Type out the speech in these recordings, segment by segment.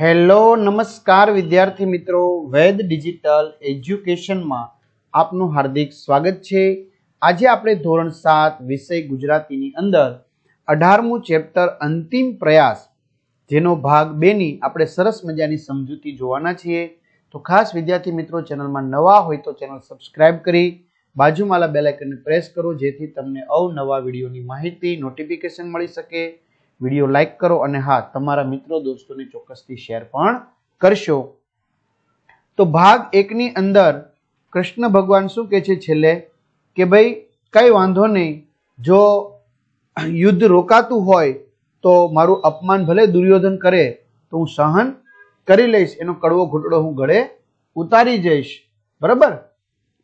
Hello, નમસ્કાર વિદ્યાર્થી મિત્રો. વેદ ડિજિટલ એજ્યુકેશનમાં આપનું હાર્દિક સ્વાગત છે. આજે આપણે ધોરણ સાત વિષય ગુજરાતીની અંદર અઢારમું ચેપ્ટર અંતિમ પ્રયાસ, જેનો ભાગ બેની આપણે સરસ મજાની સમજૂતી જોવાના છીએ. તો ખાસ વિદ્યાર્થી મિત્રો, ચેનલમાં નવા હોય તો ચેનલ સબસ્ક્રાઇબ કરી બાજુમાંલા બેલ આઇકનને પ્રેસ કરો, જેથી તમને અવનવા વિડીયોની માહિતી, નોટિફિકેશન મળી શકે. વીડિયો લાઈક કરો અને હા, તમારા મિત્રો દોસ્તોને ચોક્કસથી શેર પણ કરશો. તો ભાગ એકની અંદર કૃષ્ણ ભગવાન શું કહે છે છેલ્લે? કે ભાઈ, કઈ વાંધો નહીં. જો યુદ્ધ રોકાતું હોય તો મારું અપમાન ભલે દુર્યોધન કરે, તો હું સહન કરી લઈશ. એનો કડવો ઘૂંટડો હું ગળે ઉતારી જઈશ. બરાબર?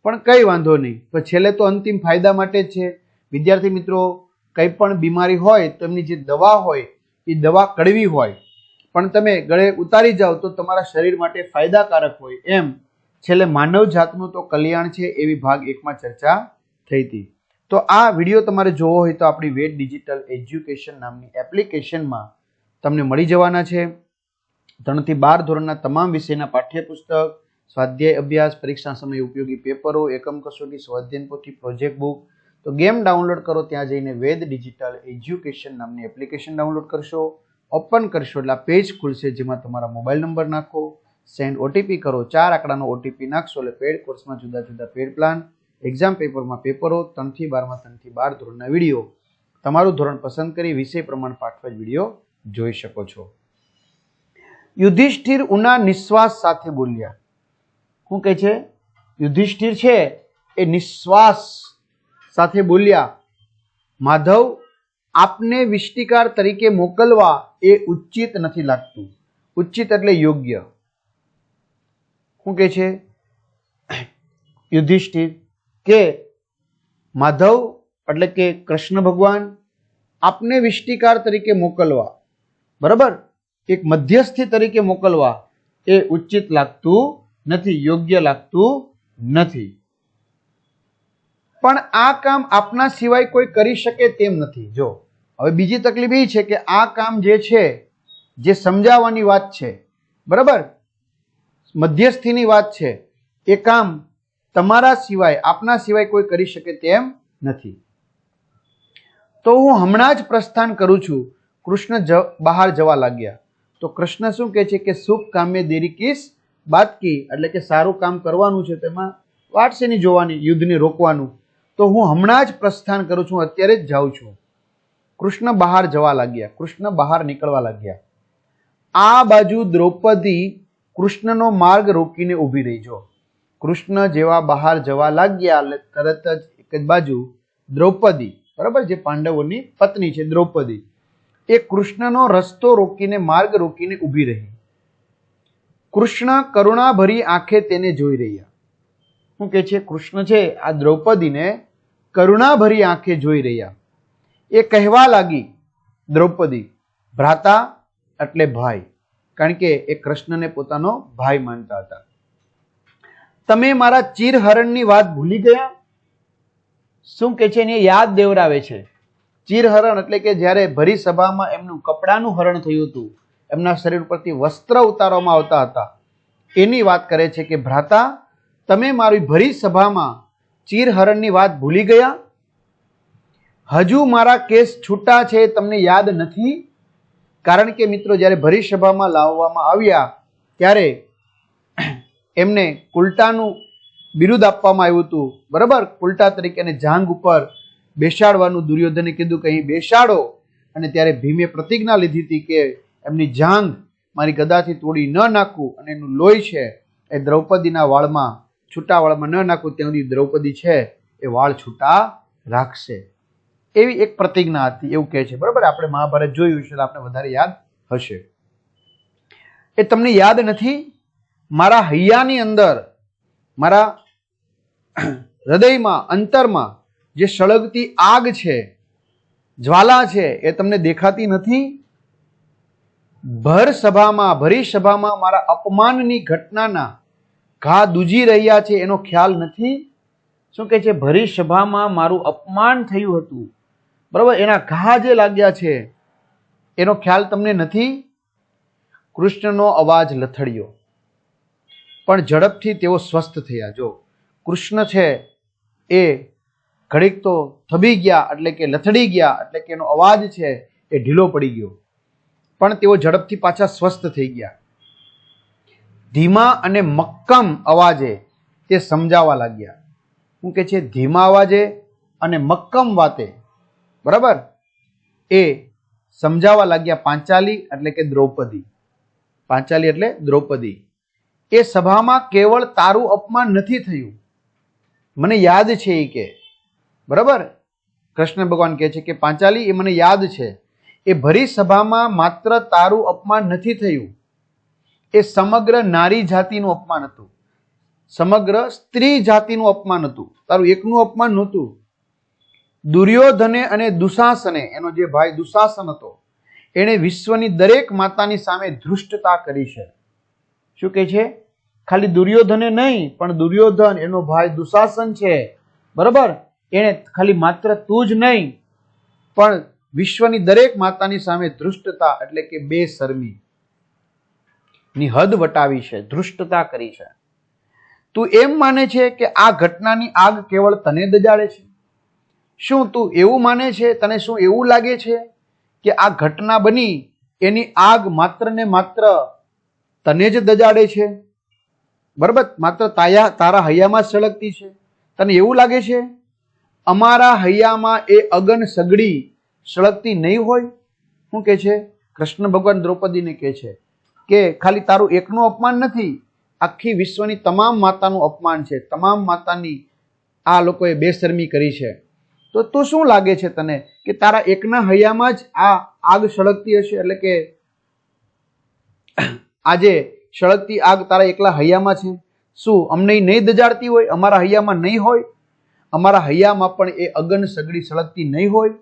પણ કઈ વાંધો નહીં. તો છેલ્લે તો અંતિમ ફાયદા માટે છે. વિદ્યાર્થી મિત્રો કંઈ પણ બીમારી હોય તો એમની જે દવા હોય, એ દવા કડવી હોય. પણ તમે ગળે ઉતારી જાઓ તો તમારા શરીર માટે ફાયદાકારક હોય. એમ છેલ્લે માનવ જાતનું તો કલ્યાણ છે એવી ભાગ એકમાં ચર્ચા થઈ હતી. તો આ વીડિયો તમારે જોવો હોય તો આપણી વેટ ડિજિટલ એજ્યુકેશન નામની એપ્લિકેશનમાં તમને મળી જવાના છે. ત્રણથી બાર ધોરણના તમામ વિષયના પાઠ્યપુસ્તક, સ્વાધ્યાય અભ્યાસ, પરીક્ષા સમયે ઉપયોગી પેપરો, એકમ કસોટી, સ્વાધ્યાયન પોથી પ્રોજેક્ટ બુક તો ગેમ ડાઉનલોડ કરો, ત્યાં જઈને વેદ ડિજિટલ એજ્યુકેશન નામની એપ્લિકેશન ડાઉનલોડ કરશો, ઓપન કરશો, એટલે આ પેજ ખુલશે જેમાં તમારા મોબાઈલ નંબર નાખો, સેન્ડ ઓટીપી કરો, ચાર આંકડાનો ઓટીપી નાખશો, એટલે પેડ કોર્સમાં જુદા જુદા પેડ પ્લાન, એક્ઝામ પેપરમાં પેપરો ત્રણથી બારમાં ત્રણથી બાર ધોરણના વીડિયો. તમારું ધોરણ પસંદ કરી વિષય પ્રમાણ પાઠવા વીડિયો જોઈ શકો છો. યુધિષ્ઠિર ઉના નિશ્વાસ સાથે બોલ્યા. શું કહે છે? યુધિષ્ઠિર છે એ નિશ્વાસ સાથે બોલ્યા, માધવ, આપને વિષ્ટિકાર તરીકે મોકલવા એ ઉચિત નથી લાગતું. ઉચિત એટલે યોગ્ય. શું કહે છે? યુધિષ્ઠિર, કે માધવ એટલે કે કૃષ્ણ ભગવાન આપને વિષ્ટિકાર તરીકે મોકલવા, બરાબર? એક મધ્યસ્થી તરીકે મોકલવા એ ઉચિત લાગતું નથી, યોગ્ય લાગતું નથી. પણ આ કામ આપના સિવાય કોઈ કરી શકે તેમ નથી. જો, હવે બીજી તકલીફ એ છે કે આ કામ જે છે, જે સમજાવવાની વાત છે, બરાબર? મધ્યસ્થીની વાત છે, એ કામ તમારા સિવાય, આપના સિવાય કોઈ કરી શકે તેમ નથી. તો હું હમણાં જ પ્રસ્થાન કરું છું, કૃષ્ણ બહાર જવા લાગ્યા. તો કૃષ્ણ શું કહે છે કે સુખ કામે દેરી કિસ બાદકી એટલે કે સારું કામ કરવાનું છે તેમાં વાટ શેની જોવાની, યુદ્ધને રોકવાનું. તો હું હમણાં જ પ્રસ્થાન કરું છું, અત્યારે જ જાઉં છું. કૃષ્ણ બહાર જવા લાગ્યા, કૃષ્ણ બહાર નીકળવા લાગ્યા. આ બાજુ દ્રૌપદી કૃષ્ણનો માર્ગ રોકીને ઊભી રહી જો. કૃષ્ણ જેવા બહાર જવા લાગ્યા એટલે તરત જ એક જ બાજુ દ્રૌપદી, બરાબર જે પાંડવોની પત્ની છે દ્રૌપદી, એ કૃષ્ણનો રસ્તો રોકીને, માર્ગ રોકીને ઊભી રહી. કૃષ્ણ કરુણાભરી આંખે તેને જોઈ રહ્યા. શું કે છે? કૃષ્ણ છે, આ દ્રૌપદીને કરુણાભરી આંખે જોઈ રહ્યા. એ કહેવા લાગી, દ્રૌપદી, ભ્રાતા એટલે ભાઈ. કારણ કે એ કૃષ્ણને પોતાનો ભાઈ માનતા હતા. તમે મારા ચીરહરણની વાત ભૂલી ગયા? શું કે છે એને યાદ દેવરાવે છે? ચીરહરણ એટલે કે જ્યારે ભરી સભામાં એમનું કપડાનું હરણ થયું હતું, એમના શરીર પરથી વસ્ત્ર ઉતારવામાં આવતા હતા. એની વાત કરે છે કે, ભ્રાતા, તમે મારી ભરી સભામાં ચીરહરણની વાત ભૂલી ગયા? હજુ મારા કેસ છૂટા છે તમને યાદ નથી? કારણ કે મિત્રો, જ્યારે ભરીસભામાં લાવવામાં આવ્યા, ત્યારે એમને કુલટાનું બિરુદ આપવામાં આવ્યું હતું. બરાબર? કુલટા તરીકે અને જાંગ ઉપર બેસાડવાનું દુર્યોધને કીધું કે અહીં બેસાડો. અને ત્યારે ભીમે પ્રતિજ્ઞા લીધી હતી કે એમની જાંગ મારી ગદાથી તોડી ન નાખું અને એનું લોહી છે એ દ્રૌપદીના વાળમાં છૂટા વાળમાં ન નાખું ત્યાં સુધી દ્રૌપદી છે, એ વાળ છૂટા રાખશે. એવી એક પ્રતિજ્ઞા હતી, એવું કહે છે. બરાબર? આપણે મહાભારત જોયું છે આપણે વધારે યાદ હશે. એ તમને યાદ નથી? મારા હૈયાની અંદર, મારા હૃદયમાં, અંતરમાં જે સળગતી આગ છે, જ્વાલા છે, એ તમને દેખાતી નથી? ભર સભામાં, ભરી સભામાં મારા અપમાનની ઘટનાના ઘા દૂજી રહ્યા છે એનો ખ્યાલ નથી? શું કહે છે, ભરી સભામાં મારું અપમાન થયું હતું. બરાબર, એના ઘા જે લાગ્યા છે, એનો ખ્યાલ તમને નથી? કૃષ્ણનો અવાજ લથડ્યો. પણ ઝડપથી તેઓ સ્વસ્થ થયા. જો, કૃષ્ણ છે એ ઘડીક તો થબી ગયા, એટલે કે લથડી ગયા, એટલે કે એનો અવાજ છે એ ઢીલો પડી ગયો. પણ તેઓ ઝડપથી પાછા સ્વસ્થ થઈ ગયા. ધીમા અને મક્કમ અવાજે તે સમજાવવા લાગ્યા. શું કે છે, ધીમા અવાજે અને મક્કમ વાતે. બરાબર? એ સમજાવવા લાગ્યા પાંચાલી એટલે કે દ્રૌપદી. પાંચાલી એટલે દ્રૌપદી. એ સભામાં કેવળ તારું અપમાન નથી થયું. મને યાદ છે એ કે. બરાબર? કૃષ્ણ ભગવાન કહે છે કે પાંચાલી એ મને યાદ છે. એ ભરી સભામાં માત્ર તારું અપમાન નથી થયું. એ સમગ્ર નારી જાતિનું અપમાન હતું. સમગ્ર સ્ત્રી જાતિનું અપમાન હતું. તારું એકનું અપમાન નહોતું. દુર્યોધને અને દુશાસને, એનો જે ભાઈ દુશાસન હતો, એણે વિશ્વની દરેક માતાની સામે ધૃષ્ટતા કરી છે. શું કહે છે? ખાલી દુર્યોધને નહીં, પણ દુર્યોધન, એનો ભાઈ દુશાસન છે. બરાબર? એણે ખાલી માત્ર તું જ નહીં, પણ વિશ્વની દરેક માતાની સામે ધૃષ્ટતા, એટલે કે બે શરમી ની હદ વટાવી છે, ધૃષ્ટતા કરી છે. તું એમ માને છે કે આ ઘટનાની આગ કેવળ તને દજાડે છે? શું તું એવું માને છે, તને શું એવું લાગે છે કે આ ઘટના બની, એની આગ માત્ર ને માત્ર તને જ દજાડે છે? બરાબર? માત્ર તાયા, તારા હૈયામાં જ સળગતી છે. તને એવું લાગે છે? અમારા હૈયામાં એ અગન સગડી સળગતી નહીં હોય? શું કે છે? કૃષ્ણ ભગવાન દ્રૌપદીને કહે છે કે ખાલી તારું એકનું અપમાન નથી, આખી વિશ્વની તમામ માતાનું અપમાન છે. તમામ માતાની આ લોકોએ બેશરમી કરી છે. તો તો શું લાગે છે તને કે તારા એકના હૈયામાં જ આ આગ સળગતી હશે? એટલે કે આજે સળગતી આગ તારા એકલા હૈયામાં છે? શું અમને નહીં દજાડતી હોય? અમારા હૈયામાં નહીં હોય? અમારા હૈયામાં પણ એ અગન સગડી સળગતી નહીં હોય?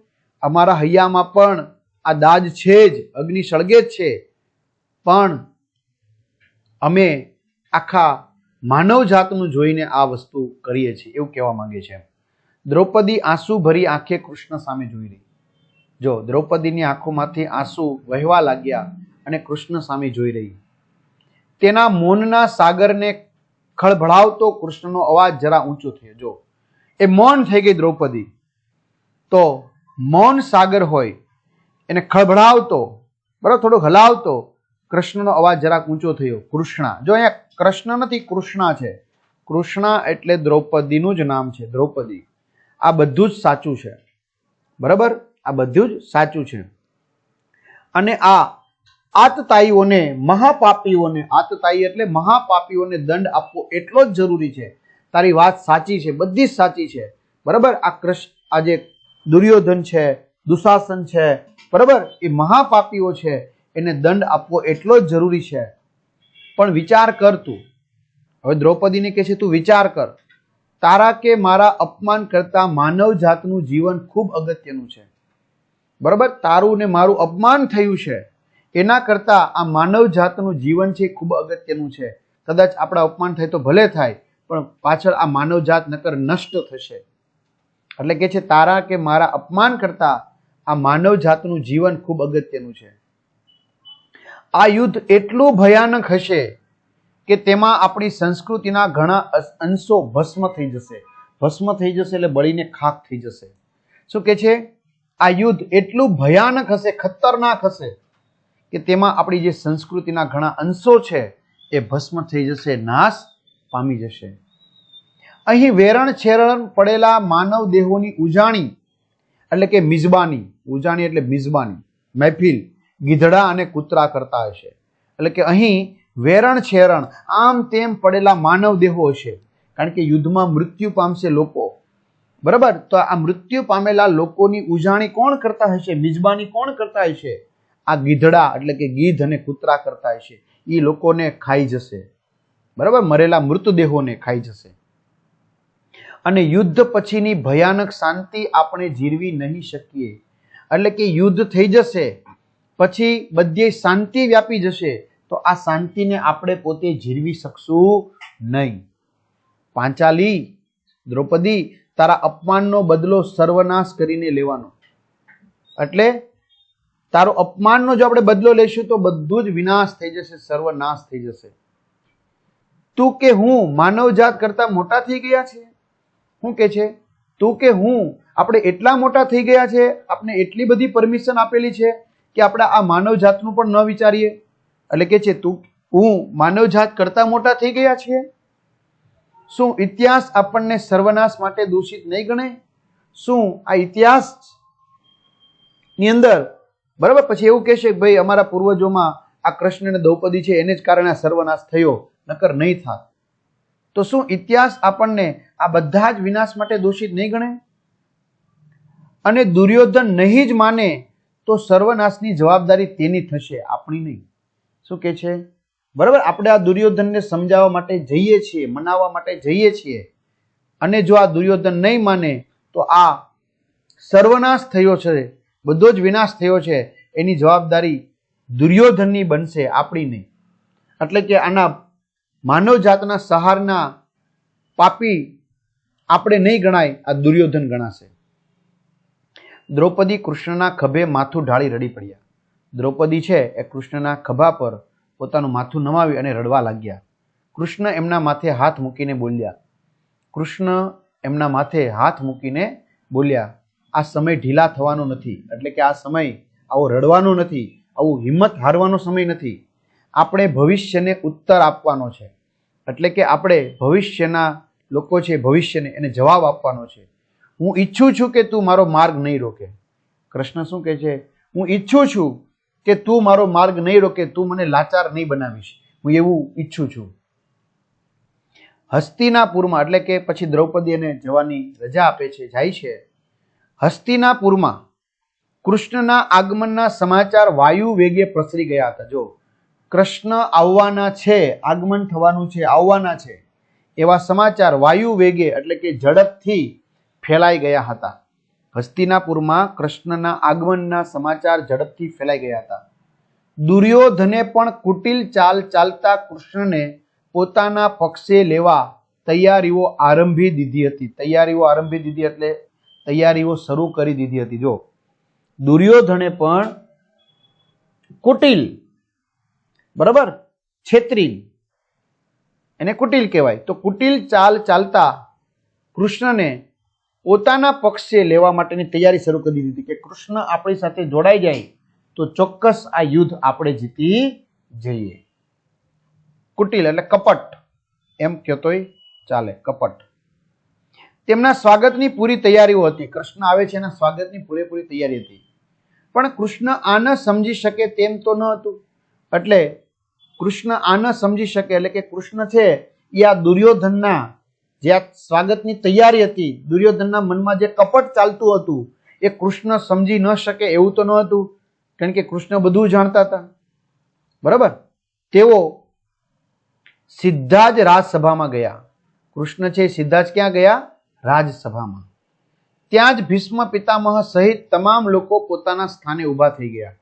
અમારા હૈયામાં પણ આ દાજ છે જ, અગ્નિ સળગે જ છે. પણ અમે આખા માનવ જાતનું જોઈને આ વસ્તુ કરીએ છીએ એવું કહેવા માંગે છે. દ્રૌપદી આંસુ ભરી આંખે કૃષ્ણ સામે જોઈ રહી. જો, દ્રૌપદીની આંખોમાંથી આંસુ વહેવા લાગ્યા અને કૃષ્ણ સામે જોઈ રહી. તેના મૌનના સાગરને ખળભળાવતો કૃષ્ણનો અવાજ જરા ઊંચો થયો. જો, એ મૌન થઈ ગઈ દ્રૌપદી. તો મૌન સાગર હોય, એને ખળભળાવતો, બરાબર, થોડો હલાવતો કૃષ્ણનો અવાજ જરાક ઊંચો થયો. કૃષ્ણા. જો અહીંયા કૃષ્ણ નથી, કૃષ્ણા છે. કૃષ્ણા એટલે દ્રૌપદીનું જ નામ છે, દ્રૌપદી. આ બધું જ સાચું છે. બરાબર? આ બધું જ સાચું છે. અને આ આતતાઈઓને, મહાપાપીઓને, આતતાઈ એટલે મહાપાપીઓને દંડ આપવો એટલો જ જરૂરી છે. તારી વાત સાચી છે, બધી જ સાચી છે. બરાબર? આ કૃષ્ણ, આ જે દુર્યોધન છે, દુશાસન છે, બરાબર? એ મહાપાપીઓ છે. એને દંડ આપવો એટલો જ જરૂરી છે. પણ વિચાર કર તું. હવે દ્રૌપદીને કહે છે, તું વિચાર કર. તારા કે મારા અપમાન કરતા માનવ જાતનું જીવન ખૂબ અગત્યનું છે. બરાબર? તારું ને મારું અપમાન થયું છે. એના કરતા આ માનવ જાતનું જીવન છે ખૂબ અગત્યનું છે. કદાચ આપણા અપમાન થાય તો ભલે થાય, પણ પાછળ આ માનવ જાત નકર નષ્ટ થશે. એટલે કે છે, તારા કે મારા અપમાન કરતા આ માનવ જાતનું જીવન ખૂબ અગત્યનું છે. આ યુદ્ધ એટલું ભયાનક હશે કે તેમાં આપણી સંસ્કૃતિના ઘણા અંશો ભસ્મ થઈ જશે. ભસ્મ થઈ જશે એટલે બળીને ખાક થઈ જશે. શું કે છે? આ યુદ્ધ એટલું ભયાનક હશે, ખતરનાક હશે કે તેમાં આપણી જે સંસ્કૃતિના ઘણા અંશો છે એ ભસ્મ થઈ જશે, નાશ પામી જશે. અહીં વેરણ છેરણ પડેલા માનવ દેહોની ઉજાણી એટલે કે મિજબાની ઉજાણી એટલે મિજબાની મહેફિલ. ગીધડા અને કૂતરા કરતા હશે. એટલે કે અહીં વેરણ છેરણ, આમ તેમ પડેલા માનવ દેહો હશે. કારણ કે યુદ્ધમાં મૃત્યુ પામશે લોકો. બરાબર? તો આ મૃત્યુ પામેલા લોકોની ઉજાણી કોણ કરતા હશે? મિજબાની કોણ કરતા હશે? આ ગીધડા, એટલે કે ગીધ અને કૂતરા કરતા હશે. એ લોકોને ખાઈ જશે. બરાબર? મરેલા મૃતદેહોને ખાઈ જશે. અને યુદ્ધ પછીની ભયાનક શાંતિ આપણે જીરવી નહીં શકીએ. એટલે કે યુદ્ધ થઈ જશે. પછી બધે શાંતિ વ્યાપી જશે, તો આ શાંતિને આપણે પોતે જીરવી શકશું નહીં. પાંચાલી, દ્રૌપદી, તારા અપમાનનો બદલો સર્વનાશ કરીને લેવાનો. એટલે તારો અપમાનનો જો આપણે બદલો લઈશું તો બધું જ વિનાશ થઈ જશે, સર્વનાશ થઈ જશે. તું કે હું માનવજાત કરતા મોટા થઈ ગયા છે? શું કે છે, તું કે હું આપણે એટલા મોટા થઈ ગયા છે આપણે એટલી બધી પરમિશન આપેલી છે? કે આપણે આ માનવજાતનું પણ ન વિચારીએ? એટલે કે છે, તું, હું માનવજાત કરતા મોટા થઈ ગયા છીએ? શું ઇતિહાસ આપણને સર્વનાશ માટે દૂષિત નહીં ગણે? શું આ ઇતિહાસની અંદર, બરાબર? પછી એવું કહેશે કે ભાઈ, અમારા પૂર્વજોમાં આ કૃષ્ણ અને દ્રૌપદી છે, એને જ કારણે આ સર્વનાશ થયો, નકર નહીં થાત. તો શું ઇતિહાસ આપણને આ બધા જ વિનાશ માટે દોષિત નહીં ગણે? અને દુર્યોધન નહીં જ માને તો સર્વનાશની જવાબદારી તેની થશે, આપણી નહીં. શું કે છે? બરાબર? આપણે આ દુર્યોધનને સમજાવવા માટે જઈએ છીએ, મનાવવા માટે જઈએ છીએ. અને જો આ દુર્યોધન નહીં માને, તો આ સર્વનાશ થયો છે, બધો જ વિનાશ થયો છે, એની જવાબદારી દુર્યોધનની બનશે, આપણી નહીં. એટલે કે આના માનવ જાતના સહારના પાપી આપણે નહીં ગણાય, આ દુર્યોધન ગણાશે. દ્રૌપદી કૃષ્ણના ખભે માથું ઢાળી રડી પડ્યા. દ્રૌપદી છે એ કૃષ્ણના ખભા પર પોતાનું માથું નમાવી અને રડવા લાગ્યા. કૃષ્ણ એમના માથે હાથ મૂકીને બોલ્યા. કૃષ્ણ એમના માથે હાથ મૂકીને બોલ્યા, આ સમય ઢીલા થવાનો નથી, એટલે કે આ સમય આવો રડવાનો નથી, આવું હિંમત હારવાનો સમય નથી. આપણે ભવિષ્યને ઉત્તર આપવાનો છે, એટલે કે આપણે ભવિષ્યના લોકો છે ભવિષ્યને એને જવાબ આપવાનો છે. હું ઈચ્છું છું કે તું મારો માર્ગ નહીં રોકે. કૃષ્ણ શું કહે છે? હું ઈચ્છું છું કે તું મારો માર્ગ નહીં રોકે, તું મને લાચાર નહીં બનાવીશ. હું એવું ઈચ્છું છું. હસ્તિનાપુરમાં, એટલે કે પછી દ્રૌપદી એને જવાની રજા આપે છે, જાય છે. હસ્તિનાપુરમાં કૃષ્ણના આગમનના સમાચાર વાયુ વેગે પ્રસરી ગયા હતા. જો, કૃષ્ણ આવવાના છે, આગમન થવાનું છે, આવવાના છે. એવા સમાચાર વાયુ વેગે, એટલે કે ઝડપથી ફેલાઈ ગયા હતા. હસ્તિનાપુરમાં કૃષ્ણના આગમનના સમાચાર ઝડપથી ફેલાઈ ગયા હતા. દુર્યોધને પણ કુટિલ ચાલ ચાલતા કૃષ્ણને પોતાના પક્ષે લેવા તૈયારીઓ આરંભી દીધી હતી. તૈયારીઓ આરંભી દીધી એટલે તૈયારીઓ શરૂ કરી દીધી હતી. જો, દુર્યોધને પણ કુટિલ, બરાબર? છેત્રી, એને કુટિલ કહેવાય. તો કુટિલ ચાલ ચાલતા કૃષ્ણને પોતાના પક્ષે લેવા માટેની તૈયારી શરૂ કરી દીધી કે કૃષ્ણ આપણી સાથે જોડાઈ જાય તો ચોક્કસ આ યુદ્ધ આપણે જીતી જઈએ. કુટિલ એટલે કપટ. એમ કહેતોય ચાલે, કપટ. તેમના સ્વાગતની પૂરી તૈયારીઓ હતી. કૃષ્ણ આવે છે એના સ્વાગતની પૂરેપૂરી તૈયારી હતી. પણ કૃષ્ણ આ ન સમજી શકે તેમ તો ન હતું. એટલે કૃષ્ણ આ ન સમજી શકે એટલે કે કૃષ્ણ છે એ આ દુર્યોધનના જે સ્વાગતની તૈયારી હતી, દુર્યોધનના મનમાં જે કપટ ચાલતું હતું, એ કૃષ્ણ સમજી ન શકે એવું તો ન હતું, કારણ કે કૃષ્ણ બધું જાણતા હતા. બરાબર? તેઓ સીધા જ રાજસભામાં ગયા. કૃષ્ણ છે સીધા જ ક્યાં ગયા? રાજસભામાં. ત્યાં જ ભીષ્મ પિતામહ સહિત તમામ લોકો પોતાના સ્થાને ઊભા થઈ ગયા.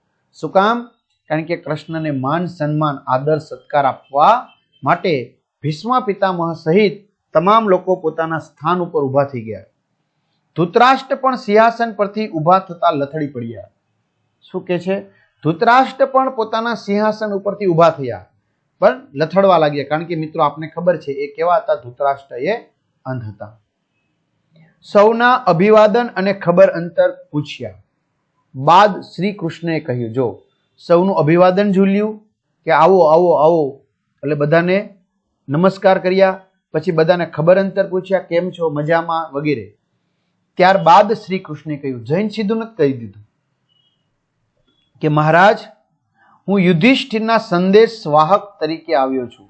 શું કામ? કારણ કે કૃષ્ણને માન સન્માન, આદર, સત્કાર આપવા માટે ભીષ્મ પિતામહ સહિત તમામ લોકો પોતાના સ્થાન ઉપર ઊભા થઈ ગયા. ધૃતરાષ્ટ્ર પણ સિંહાસન પરથી ઊભા થતા લથડી પડ્યા. શું કે છે? ધૃતરાષ્ટ્ર પણ પોતાના સિંહાસન ઉપરથી ઊભા થયા. પણ લથડવા લાગ્યા. કારણ કે મિત્રો, આપને ખબર છે, એ કેવા હતા? ધૃતરાષ્ટ્ર એ અંધ હતા. સૌના અભિવાદન અને ખબર અંતર પૂછ્યા. બાદ શ્રી કૃષ્ણએ કહ્યું, જો, સૌનું અભિવાદન ઝૂલ્યું કે આવો આવો આવો. એટલે બધાને નમસ્કાર કર્યા. પછી બધાને ખબર અંતર પૂછ્યા, કેમ છો? મજામાં? વગેરે. ત્યારબાદ શ્રી કૃષ્ણે કહ્યું, જૈન સીધું નથી કહી દીધું કે મહારાજ, હું યુધિષ્ઠિરના સંદેશ વાહક તરીકે આવ્યો છું.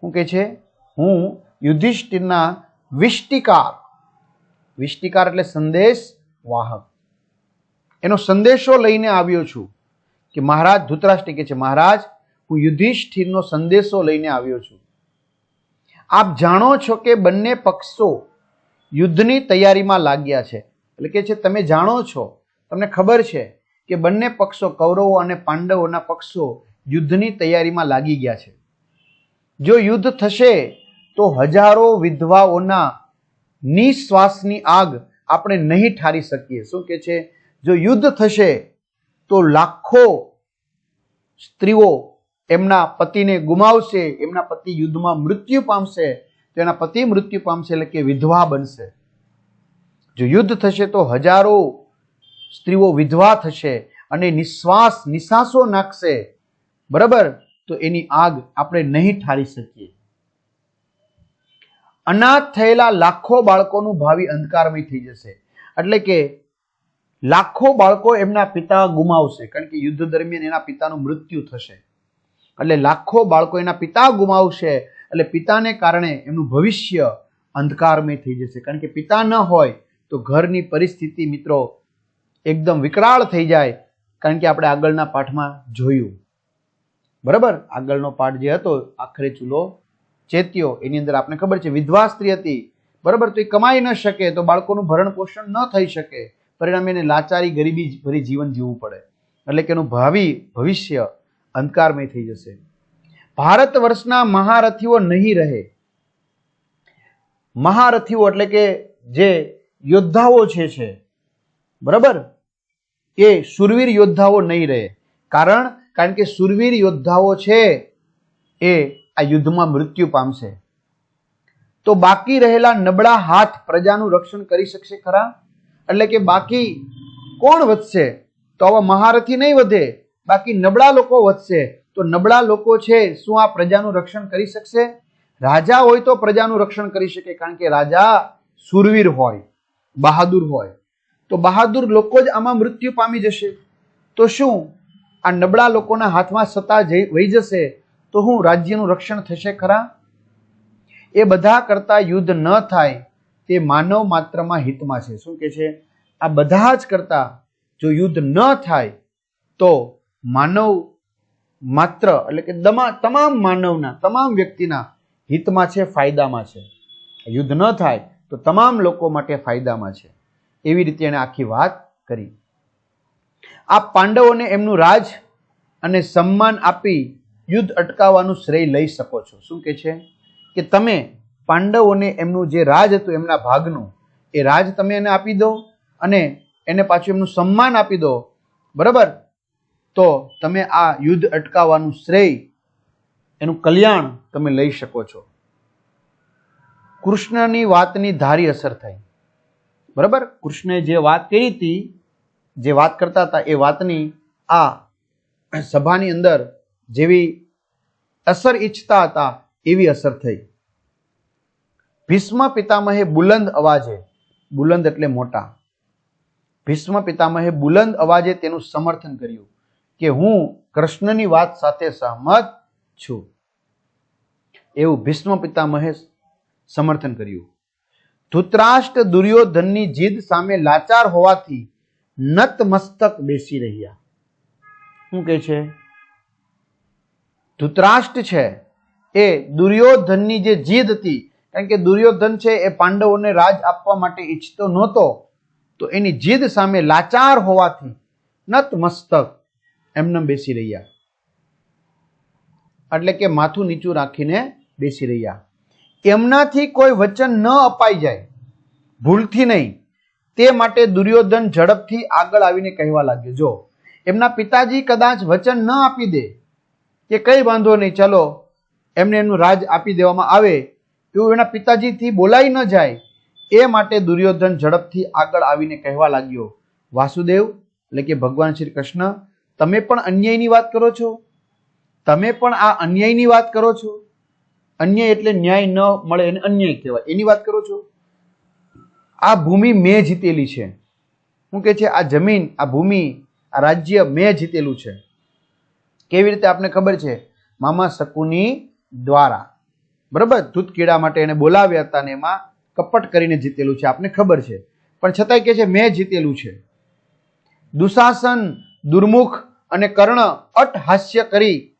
શું કે છે? હું યુધિષ્ઠિરના વિષ્ટિકાર. વિષ્ટિકાર એટલે સંદેશ વાહક. એનો સંદેશો લઈને આવ્યો છું કે મહારાજ, ધૂતરાષ્ટ્ર કે છે, મહારાજ, હું યુધિષ્ઠિરનો સંદેશો લઈને આવ્યો છું. આપ જાણો છો કે બંને પક્ષો યુદ્ધની તૈયારીમાં લાગ્યા છે. એટલે કે છે, તમે જાણો છો, તમને ખબર છે કે બંને પક્ષો, કૌરવો અને પાંડવોના પક્ષો યુદ્ધની તૈયારીમાં લાગી ગયા છે. જો યુદ્ધ થશે, તો હજારો વિધવાઓના નિશ્વાસની આગ આપણે નહીં ઠારી શકીએ. શું કે છે? જો યુદ્ધ થશે, તો લાખો સ્ત્રીઓ એમના પતિને ગુમાવશે, એમના પતિ યુદ્ધમાં મૃત્યુ પામશે, તો એના પતિ મૃત્યુ પામશે એટલે કે વિધવા બનશે. જો યુદ્ધ થશે તો હજારો સ્ત્રીઓ વિધવા થશે અને નિશ્વાસ નિશ્વાસો નાખશે. બરાબર? તો એની આગ આપણે નહીં ઠારી શકીએ. અનાથ થયેલા લાખો બાળકોનું ભાવિ અંધકારમય થઈ જશે. એટલે કે લાખો બાળકો એમના પિતા ગુમાવશે, કારણ કે યુદ્ધ દરમિયાન એના પિતાનું મૃત્યુ થશે. એટલે લાખો બાળકો એના પિતા ગુમાવશે. એટલે પિતાને કારણે એમનું ભવિષ્ય અંધકારમય થઈ જશે. કારણ કે પિતા ન હોય તો ઘરની પરિસ્થિતિ મિત્રો એકદમ વિકરાળ થઈ જાય. કારણ કે આપણે આગળના પાઠમાં જોયું. બરાબર? આગળનો પાઠ જે હતો, આખરે ચૂલો ચેત્યો. એની અંદર આપણે ખબર છે, વિધવા સ્ત્રી હતી. બરાબર? તો એ કમાઈ ન શકે, તો બાળકોનું ભરણ પોષણ ન થઈ શકે. પરિણામે એને લાચારી ગરીબી ભરી જીવન જીવવું પડે. એટલે કે એનું ભાવિ ભવિષ્ય અંધકારમય થઈ જશે. ભારત વર્ષના મહારથીઓ નહીં રહે. મહારથીઓ એટલે કે જે યોદ્ધાઓ છે છે, બરાબર? એ સુરવીર યોદ્ધાઓ નહીં રહે. કારણ કારણ કે સુરવીર યોદ્ધાઓ છે, એ આ યુદ્ધમાં મૃત્યુ પામશે. તો બાકી રહેલા નબળા હાથ પ્રજાનું રક્ષણ કરી શકશે ખરા? એટલે કે બાકી કોણ વધશે? તો આવા મહારથી નહીં વધે. બાકી નબળા લોકો વધશે તો નબળા લોકો છે શું આ પ્રજાનું રક્ષણ કરી શકશે? રાજા હોય તો પ્રજાનું રક્ષણ કરી શકે, કારણ કે રાજા સુરવીર હોય, બહાદુર હોય. તો બહાદુર લોકો જ આમાં મૃત્યુ પામી જશે. તો શું આ નબળા લોકોના હાથમાં સત્તા વહી જશે? તો હું રાજ્યનું રક્ષણ થશે ખરા? એ બધા કરતા યુદ્ધ ન થાય તે માનવ માત્રમાં હિતમાં છે. શું કે છે? આ બધા જ કરતા જો યુદ્ધ ન થાય તો માનવ માત્ર એટલે કે તમામ માનવના, તમામ વ્યક્તિના હિતમાં છે, ફાયદામાં છે. યુદ્ધ ન થાય તો તમામ લોકો માટે ફાયદામાં છે. એવી રીતે એણે આખી વાત કરી. આ પાંડવોને એમનું રાજ અને સન્માન આપી યુદ્ધ અટકાવવાનું શ્રેય લઈ શકો છો. શું કે છે? કે તમે પાંડવોને એમનું જે રાજ હતું એમના ભાગનું, એ રાજ તમે એને આપી દો અને એને પાછું એમનું સન્માન આપી દો. બરાબર? તો તમે આ યુદ્ધ અટકાવવાનું શ્રેય, એનું કલ્યાણ તમે લઈ શકો છો. કૃષ્ણની વાતની ધારી અસર થઈ બરાબર? કૃષ્ણે જે વાત કરી હતી, જે વાત કરતા હતા, એ વાતની આ સભાની અંદર જેવી અસર ઈચ્છતા હતા, એવી અસર થઈ. ભીષ્મ પિતામહે બુલંદ અવાજે, બુલંદ એટલે મોટા. ભીષ્મ પિતામહે બુલંદ અવાજે તેનું સમર્થન કર્યું. કે હું કૃષ્ણની વાત સાથે સહમત છું. એવું ભીષ્મ પિતામહે સમર્થન કર્યું. ધૂતરાષ્ટ્ર દુર્યોધનની જીદ સામે લાચાર હોવાથી નતમસ્તક બેસી રહ્યા. શું કે છે? ધૃતરાષ્ટ્ર છે એ દુર્યોધનની જે જીદ હતી, કારણ કે દુર્યોધન છે એ પાંડવોને રાજ આપવા માટે ઈચ્છતો નહોતો, તો એની જીદ સામે લાચાર હોવાથી નતમસ્તક એમને બેસી રહ્યા. એટલે કે માથું નીચું રાખીને બેસી રહ્યા. એમનાથી કોઈ વચન ન અપાઈ જાય. ભૂલથી નહીં. તે માટે દુર્યોધન ઝડપથી આગળ આવીને કહેવા લાગ્યો, જો, એમના પિતાજી કદાચ વચન ન આપી દે, કે કઈ વાંધો નહીં, ચલો, એમને એમનું રાજ આપી દેવામાં આવે, એવું એના પિતાજીથી બોલાઈ ન જાય. એ માટે દુર્યોધન ઝડપથી આગળ આવીને કહેવા લાગ્યો, વાસુદેવ, એટલે કે ભગવાન શ્રી કૃષ્ણ તમે પણ અન્યાયની વાત કરો છો? તમે પણ આ અન્યાયની વાત કરો છો? અન્યાય એટલે ન્યાય ન મળે એને અન્યાય કહેવાય. એની વાત કરો છો? આ ભૂમિ મેં જીતેલી છે. શું કે છે? આ જમીન, આ ભૂમિ, આ રાજ્ય મેં જીતેલું છે. કેવી રીતે આપને ખબર છે? મામા શકુની દ્વારા. બરાબર? દૂધ કીડા માટે એને બોલાવ્યા હતા ને એમાં કપટ કરીને જીતેલું છે. આપને ખબર છે. પણ છતાંય કે છે, મેં જીતેલું છે. દુશાસન, દુર્મુખ અને કર્ણ અટહાસ્ય કરી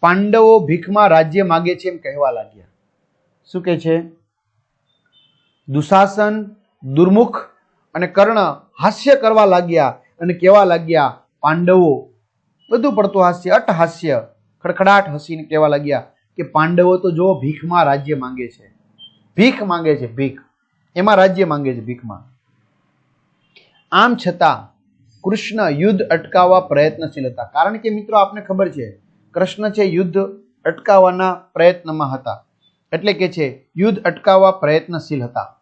પાંડવો ભીખમાં રાજ્ય માગે છે એમ કહેવા લાગ્યા. શું કે છે? દુશાસન, દુર્મુખ અને કર્ણ હાસ્ય કરવા લાગ્યા અને કહેવા લાગ્યા, પાંડવો. બધું પડતું હાસ્ય અટહાસ્ય ખડખડાટ હસીને કહેવા લાગ્યા કે પાંડવો તો જો ભીખમાં રાજ્ય માંગે છે. ભીખ માંગે છે, ભીખ. એમાં રાજ્ય માંગે છે ભીખમાં. આમ છતાં કૃષ્ણ યુદ્ધ અટકાવવા પ્રયત્નશીલ હતા. કારણ કે મિત્રો આપને ખબર છે, કૃષ્ણ છે યુદ્ધ અટકાવવાના પ્રયત્નમાં હતા. એટલે કે છે, યુદ્ધ અટકાવવા પ્રયત્નશીલ હતા.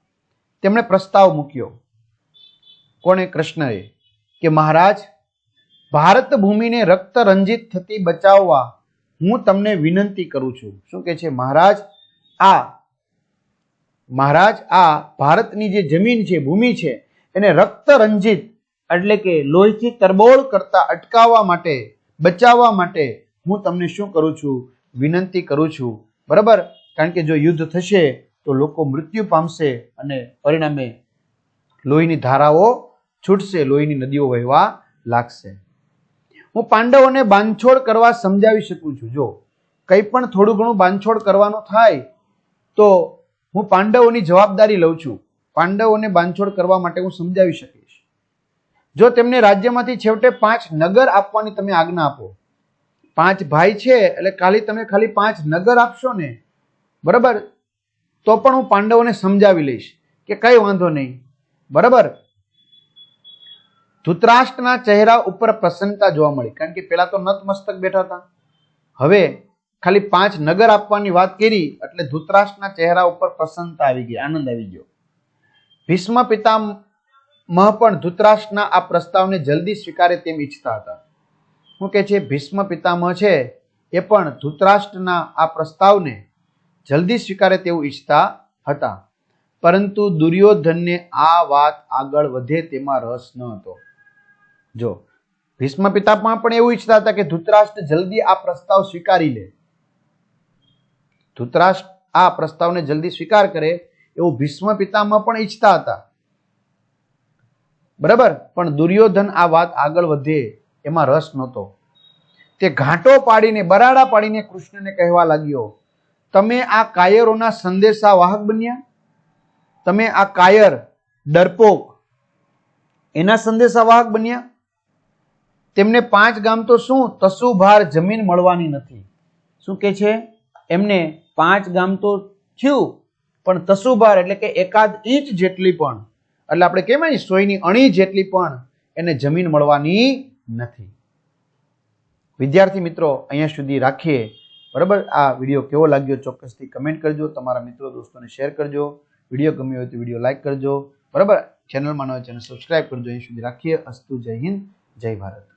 તેમણે પ્રસ્તાવ મૂક્યો. કોણે કૃષ્ણએ? કે મહારાજ, ભારત ભૂમિને રક્ત રંજિત થતી બચાવવા હું તમને વિનંતી કરું છું. શું કે છે? મહારાજ, આ મહારાજ, આ ભારતની જે જમીન છે, ભૂમિ છે, એને રક્ત રંજિત એટલે કે લોહીથી તરબોળ કરતા અટકાવવા માટે, બચાવવા માટે હું તમને શું કરું છું? વિનંતી કરું છું. બરાબર? કારણ કે જો યુદ્ધ થશે, તો લોકો મૃત્યુ પામશે અને પરિણામે લોહીની ધારાઓ છૂટશે, લોહીની નદીઓ વહેવા લાગશે. હું પાંડવોને બાંધછોડ કરવા સમજાવી શકું છું. જો કંઈ પણ થોડું ઘણું બાંધછોડ કરવાનું થાય, તો હું પાંડવોની જવાબદારી લઉં છું. પાંડવોને બાંધછોડ કરવા માટે હું સમજાવી શકીશ. જો તેમને રાજ્યમાંથી છેવટે પાંચ નગર આપવાની તમે આજ્ઞા આપો. પાંચ ભાઈ છે, એટલે ખાલી તમે ખાલી પાંચ નગર આપશો ને, બરાબર? તો પણ હું પાંડવોને સમજાવી લઈશ કે કઈ વાંધો નહીં, બરાબર? ધૃતરાષ્ટ્રના ચહેરા ઉપર પ્રસન્નતા જોવા મળી, કારણ કે પેલા તો નતમસ્તક બેઠા હતા. હવે ખાલી પાંચ નગર આપવાની વાત કરી, એટલે ધૃતરાષ્ટ્રના ચહેરા ઉપર પ્રસન્નતા આવી ગઈ, આનંદ આવી ગયો. ભીષ્મ પિતામહ પણ ધૃતરાષ્ટ્રના આ પ્રસ્તાવને જલ્દી સ્વીકારે તેમ ઈચ્છતા હતા. શું કે છે? ભીષ્મ પિતામહ છે, એ પણ ધૃતરાષ્ટ્રના આ પ્રસ્તાવને જલ્દી સ્વીકારે તેવું ઈચ્છતા હતા. પરંતુ દુર્યોધનને આ વાત આગળ વધે તેમાં રસ ન હતો. જો, ભીષ્મ પિતામહ પણ એવું ઈચ્છતા હતા કે ધૃતરાષ્ટ્ર જલ્દી આ પ્રસ્તાવ સ્વીકારી લે. ધૃતરાષ્ટ્ર આ પ્રસ્તાવને જલ્દી સ્વીકાર કરે એવું ભીષ્મ પિતામહ પણ ઈચ્છતા હતા. બરાબર? પણ દુર્યોધન આ વાત આગળ વધે એમાં રસ નહોતો. તે ઘાંટો પાડીને, બરાડા પાડીને કૃષ્ણને કહેવા લાગ્યો, તમે આ કાયરોના સંદેશા વાહક બન્યા? તમે આ કાયર, ડરપોક, એના સંદેશા વાહક બન્યા? તેમને પાંચ ગામ તો શું? તસુભાર જમીન મળવાની નથી. શું કે છે? એમને પાંચ ગામ તો થયું, પણ તસુભાર એટલે કે એકાદ ઇંચ જેટલી પણ. એટલે આપણે કહેવાય સોયની અણી જેટલી પણ એને જમીન મળવાની નથી. વિદ્યાર્થી મિત્રો, અહીંયા સુધી રાખીએ. બરાબર? આ વીડિયો કેવો લાગ્યો ચોક્કસથી કમેન્ટ કરજો. તમારા મિત્રો, દોસ્તોને શેર કરજો. વીડિયો ગમ્યો હોય તો વીડિયો લાઇક કરજો. બરાબર? ચેનલમાં ન હોય ચેનલ સબસ્ક્રાઇબ કરજો. અહીં સુધી રાખીએ. અસ્તુ જય હિન્દ, જય ભારત.